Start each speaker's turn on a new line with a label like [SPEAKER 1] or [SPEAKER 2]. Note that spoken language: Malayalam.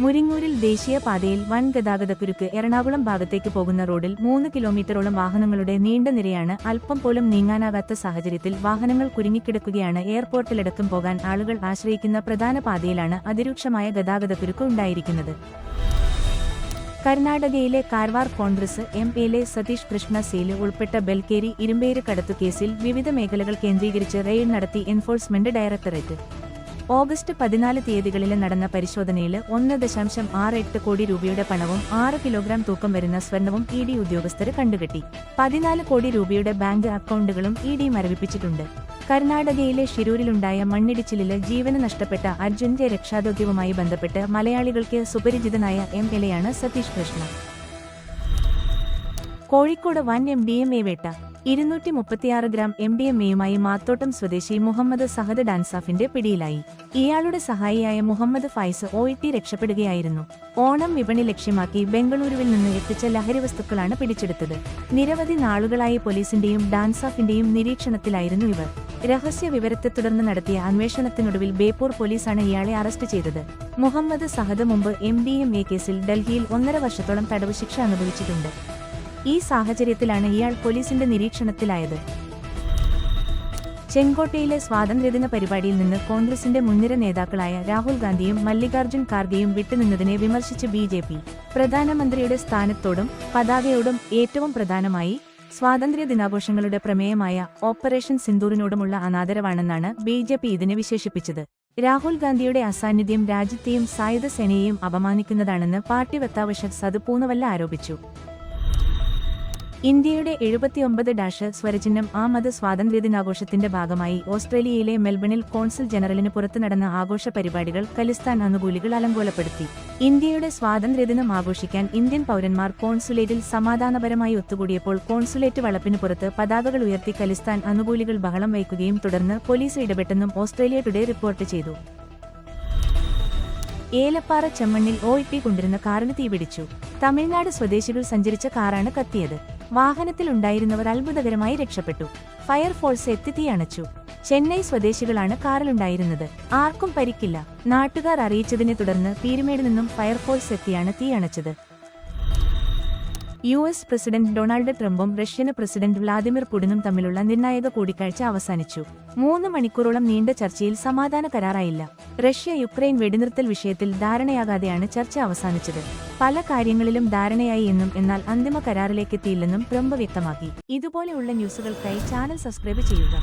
[SPEAKER 1] മുരിങ്ങൂരിൽ ദേശീയപാതയിൽ വൻ ഗതാഗതക്കുരുക്ക് എറണാകുളം ഭാഗത്തേക്ക് പോകുന്ന റോഡിൽ മൂന്ന് കിലോമീറ്ററോളം വാഹനങ്ങളുടെ നീണ്ട നിരയാണ് അല്പം പോലും നീങ്ങാനാകാത്ത സാഹചര്യത്തിൽ വാഹനങ്ങൾ കുരുങ്ങിക്കിടക്കുകയാണ് എയർപോർട്ടിലടക്കം പോകാൻ ആളുകൾ ആശ്രയിക്കുന്ന പ്രധാന പാതയിലാണ് അതിരൂക്ഷമായ ഗതാഗതക്കുരുക്ക് ഉണ്ടായിരിക്കുന്നത്. കർണാടകയിലെ Karwar Congress M L A Satish Krishna Sail ഉൾപ്പെട്ട ബൽക്കേരി ഇരുമ്പേര് കടത്തുകേസിൽ വിവിധ മേഖലകൾ കേന്ദ്രീകരിച്ച് റെയ്ഡ് നടത്തി എൻഫോഴ്സ്മെന്റ് ഡയറക്ടറേറ്റ്. ഓഗസ്റ്റ് പതിനാല് തീയതികളിൽ നടന്ന പരിശോധനയിൽ ഒന്ന് ദശാംശം ആറ് എട്ട് കോടി രൂപയുടെ പണവും ആറ് കിലോഗ്രാം തൂക്കം വരുന്ന സ്വർണവും ഇ ഡി ഉദ്യോഗസ്ഥർ കണ്ടുകെട്ടി. പതിനാല് കോടി രൂപയുടെ ബാങ്ക് അക്കൗണ്ടുകളും ഇ ഡി മരവിപ്പിച്ചിട്ടുണ്ട്. കർണാടകയിലെ ഷിരൂരിലുണ്ടായ മണ്ണിടിച്ചിലിൽ ജീവന് നഷ്ടപ്പെട്ട അർജുന്റെ രക്ഷാദൌത്യവുമായി ബന്ധപ്പെട്ട് മലയാളികൾക്ക് സുപരിചിതനായ എം എൽ എയാണ് സതീഷ് കൃഷ്ണ. കോഴിക്കോട് വൻ എം ഡി എം എ വേട്ട. ഇരുന്നൂറ്റി മുപ്പത്തിയാറ് ഗ്രാം എം ഡി എം എയുമായി മാത്തോട്ടം സ്വദേശി മുഹമ്മദ് സഹദ് ഡാൻസാഫിന്റെ പിടിയിലായി. ഇയാളുടെ സഹായിയായ മുഹമ്മദ് ഫൈസ് ഒ ടി രക്ഷപ്പെടുകയായിരുന്നു. ഓണം വിപണി ലക്ഷ്യമാക്കി ബംഗളൂരുവിൽ നിന്ന് എത്തിച്ച ലഹരി വസ്തുക്കളാണ് പിടിച്ചെടുത്തത്. നിരവധി നാളുകളായി പോലീസിന്റെയും ഡാൻസാഫിന്റെയും നിരീക്ഷണത്തിലായിരുന്നു ഇവർ. രഹസ്യ വിവരത്തെ തുടർന്ന് നടത്തിയ അന്വേഷണത്തിനൊടുവിൽ ബേപ്പൂർ പോലീസാണ് ഇയാളെ അറസ്റ്റ് ചെയ്തത്. മുഹമ്മദ് സഹദ് മുമ്പ് എം ഡി എം എ കേസിൽ ഡൽഹിയിൽ ഒന്നര വർഷത്തോളം തടവ് ശിക്ഷ അനുഭവിച്ചിട്ടുണ്ട്. ഈ സാഹചര്യത്തിലാണ് ഇയാൾ പോലീസിന്റെ നിരീക്ഷണത്തിലായത്. ചെങ്കോട്ടയിലെ സ്വാതന്ത്ര്യദിന പരിപാടിയിൽ നിന്ന് കോൺഗ്രസിന്റെ മുൻനിര നേതാക്കളായ രാഹുൽ ഗാന്ധിയും മല്ലികാർജുൻ ഖാർഗെയും വിട്ടുനിന്നതിനെ വിമർശിച്ച് ബി ജെ പി പ്രധാനമന്ത്രിയുടെ സ്ഥാനത്തോടും പതാകയോടും ഏറ്റവും പ്രധാനമായി സ്വാതന്ത്ര്യ ദിനാഘോഷങ്ങളുടെ പ്രമേയമായ ഓപ്പറേഷൻ സിന്ദൂറിനോടുമുള്ള അനാദരവാണെന്നാണ് ബി ജെ പി ഇതിനെ വിശേഷിപ്പിച്ചത്. രാഹുൽ ഗാന്ധിയുടെ അസാന്നിധ്യം രാജ്യത്തെയും സായുധ സേനയെയും അപമാനിക്കുന്നതാണെന്ന് പാർട്ടി വക്താവ് സദ് പൂനവല്ല ആരോപിച്ചു. ഇന്ത്യയുടെ എഴുപത്തിയൊമ്പത് ഡാഷ് സ്വരചിഹ്നം ആ മത സ്വാതന്ത്ര്യദിനാഘോഷത്തിന്റെ ഭാഗമായി ഓസ്ട്രേലിയയിലെ മെൽബണിൽ കോൺസുൽ ജനറലിന് പുറത്തു നടന്ന ആഘോഷ പരിപാടികൾ ഖലിസ്ഥാൻ അനുകൂലികൾ അലങ്കോലപ്പെടുത്തി. ഇന്ത്യയുടെ സ്വാതന്ത്ര്യദിനം ആഘോഷിക്കാൻ ഇന്ത്യൻ പൗരന്മാർ കോൺസുലേറ്റിൽ സമാധാനപരമായി ഒത്തുകൂടിയപ്പോൾ കോൺസുലേറ്റ് വളപ്പിന് പുറത്ത് പതാകകൾ ഉയർത്തി ഖലിസ്ഥാൻ അനുകൂലികൾ ബഹളം വയ്ക്കുകയും തുടർന്ന് പോലീസ് ഇടപെട്ടെന്നും ഓസ്ട്രേലിയ ടുഡേ റിപ്പോർട്ട് ചെയ്തു. ഏലപ്പാറ ചെമ്മണ്ണിൽ ഒ ടി കൊണ്ടിരുന്ന കാറിന് തീപിടിച്ചു. തമിഴ്നാട് സ്വദേശികൾ സഞ്ചരിച്ച കാറാണ് കത്തിയത്. വാഹനത്തിലുണ്ടായിരുന്നവർ അത്ഭുതകരമായി രക്ഷപ്പെട്ടു. ഫയർഫോഴ്സ് എത്തി തീ അണച്ചു. ചെന്നൈ സ്വദേശികളാണ് കാറിലുണ്ടായിരുന്നത്. ആർക്കും പരിക്കില്ല. നാട്ടുകാർ അറിയിച്ചതിനെ തുടർന്ന് പീരുമേട് നിന്നും ഫയർഫോഴ്സ് എത്തിയാണ് തീ അണച്ചത്. യു എസ് പ്രസിഡന്റ് ഡൊണാൾഡ് ട്രംപും റഷ്യൻ പ്രസിഡന്റ് വ്ളാദിമിർ പുടിനും തമ്മിലുള്ള നിർണായക കൂടിക്കാഴ്ച അവസാനിച്ചു. മൂന്ന് മണിക്കൂറോളം നീണ്ട ചർച്ചയിൽ സമാധാന കരാറായില്ല. റഷ്യ യുക്രൈൻ വെടിനിർത്തൽ വിഷയത്തിൽ ധാരണയാകാതെയാണ് ചർച്ച അവസാനിച്ചത്. പല കാര്യങ്ങളിലും ധാരണയായി എന്നും എന്നാൽ അന്തിമ കരാറിലേക്കെത്തിയില്ലെന്നും ട്രംപ് വ്യക്തമാക്കി. ഇതുപോലെയുള്ള ന്യൂസുകൾക്കായി ചാനൽ സബ്സ്ക്രൈബ് ചെയ്യുക.